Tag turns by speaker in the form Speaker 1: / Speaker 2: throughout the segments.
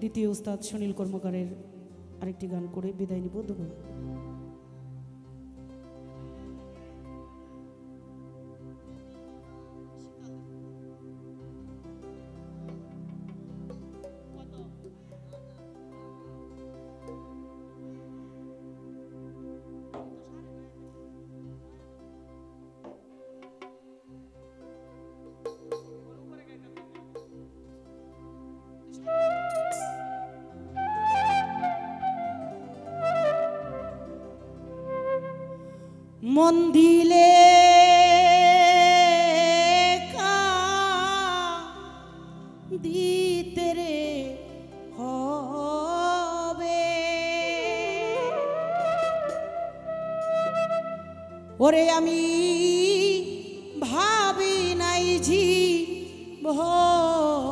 Speaker 1: দ্বিতীয় উস্তাদ সুনীল কর্মকারের আরেকটি গান করে বিদায় নিব ধন্যবাদ। মন দিলে ওরে আমি ভাবি নাই ঝি ভনে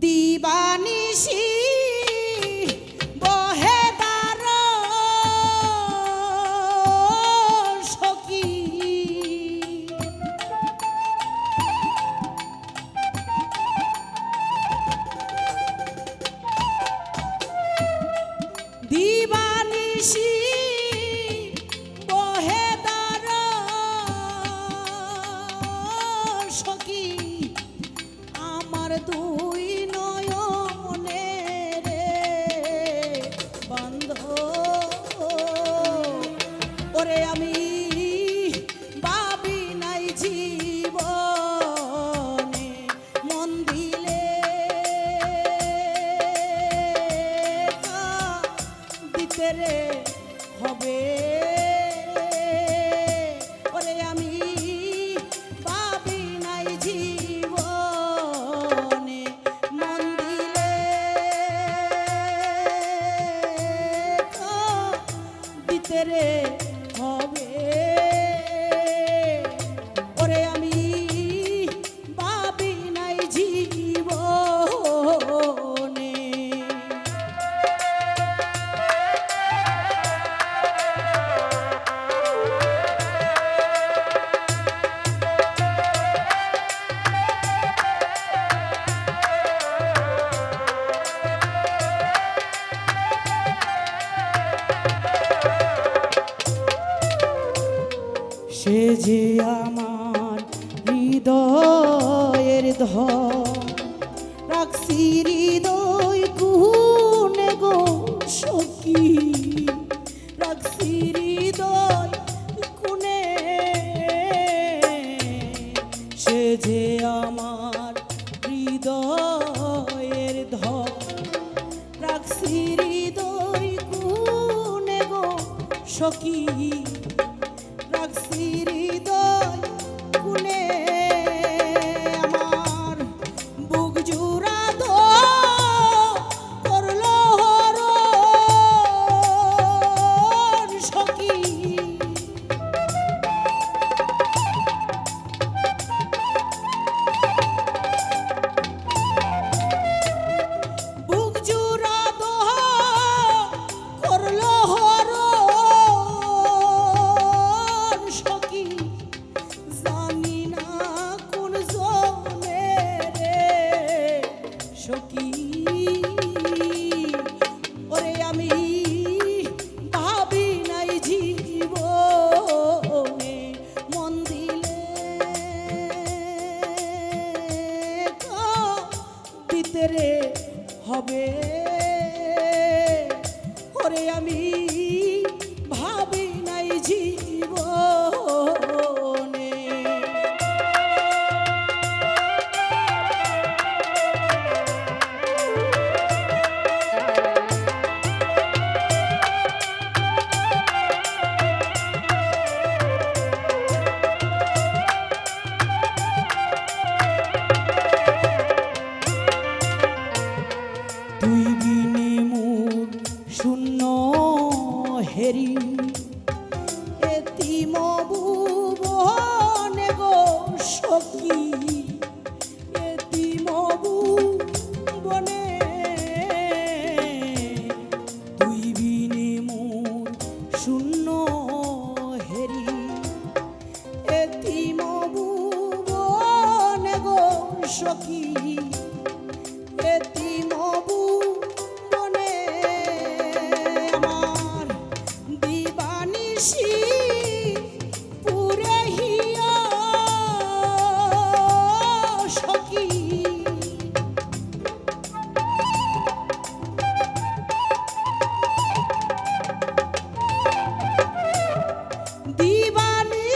Speaker 1: দিবানিশি দিবানিশি আমার হৃদয়ের ধর রাখছি হৃদয় কুনে গো সখী। রাখছি হৃদয় কুনে সে যে আমার হৃদয়ের ধর রাখছি হৃদয় কুনে গো সখী। হবে। ওরে আমি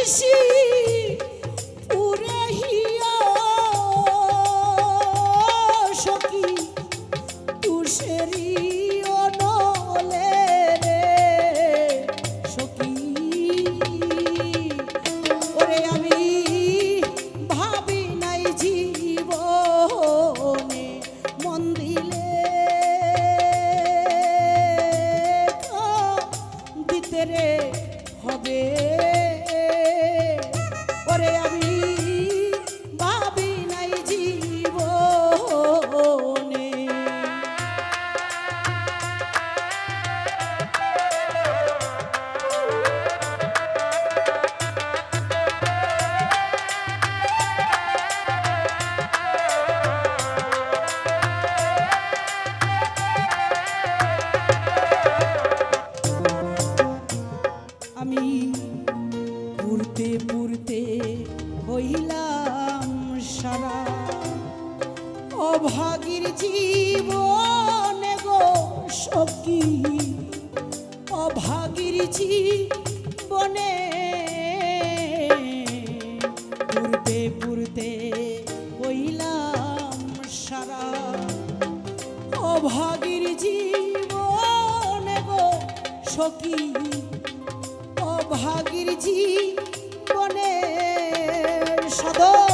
Speaker 1: 心。হইলাম সারা। অভাগীর জীবনে গো সখী অভাগীর জীবনে পুরতে পুরতে হইলাম সারা। অভাগীর জীবনে গো সখী অভাগীর জীবন জীবনে সদর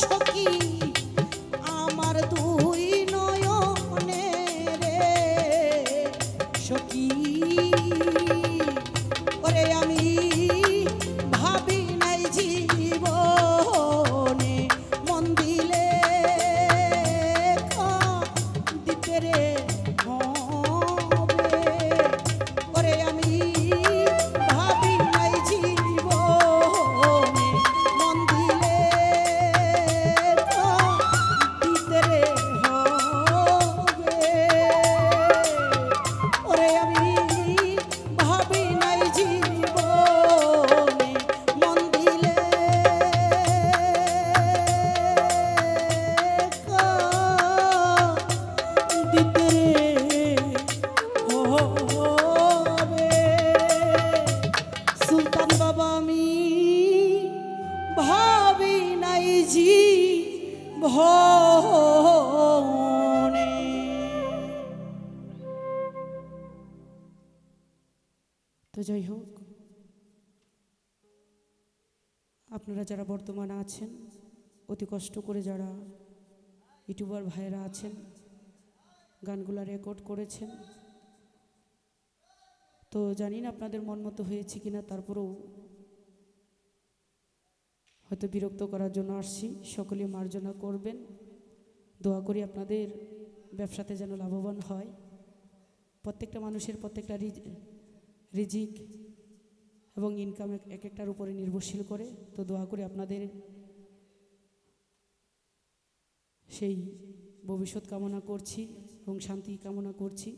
Speaker 1: সখী তো যাই হোক, আপনারা যারা বর্তমানে আছেন, অতি কষ্ট করে যারা ইউটিউবার ভাইয়েরা আছেন, গানগুলা রেকর্ড করেছেন, তো জানি না আপনাদের মন মতো হয়েছে কিনা, তারপরেও হয়তো বিরক্ত করার জন্য আসছি। সকলে মার্জনা করবেন। দোয়া করি আপনাদের ব্যবসাতে যেন লাভবান হয়। প্রত্যেকটা মানুষের প্রত্যেকটা রিজ- রিজিক এবং ইনকাম এক এক একটার উপরে নির্ভরশীল করে। তো দোয়া করি আপনাদের সেই ভবিষ্যৎ কামনা করছি এবং শান্তি কামনা করছি।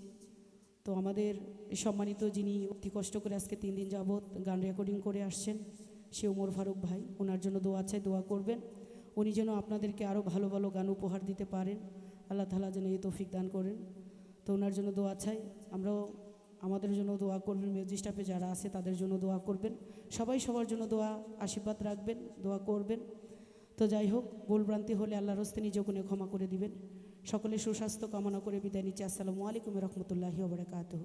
Speaker 1: তো আমাদের সম্মানিত যিনি অতি কষ্ট করে আজকে তিন দিন যাবৎ গান রেকর্ডিং করে আসছেন সে ওমর ফারুক ভাই, ওনার জন্য দোয়া চাই, দোয়া করবেন। উনি যেন আপনাদেরকে আরও ভালো ভালো গান উপহার দিতে পারেন। আল্লাহ তালা যেন এই তৌফিক দান করেন। তো ওনার জন্য দোয়া চাই। আমরাও আমাদের জন্য দোয়া করবেন, মিউজিক স্টাফে যারা আছে তাদের জন্য দোয়া করবেন। সবাই সবার জন্য দোয়া, আশীর্বাদ রাখবেন, দোয়া করবেন। তো যাই হোক ভুলভ্রান্তি হলে আল্লাহর হস্তে নিজ গুণে ক্ষমা করে দিবেন। সকলে সুস্বাস্থ্য কামনা করে বিদায় নিচ্ছি। আসসালামু আলাইকুম রহমতুল্লাহি ওবরাকাতুহ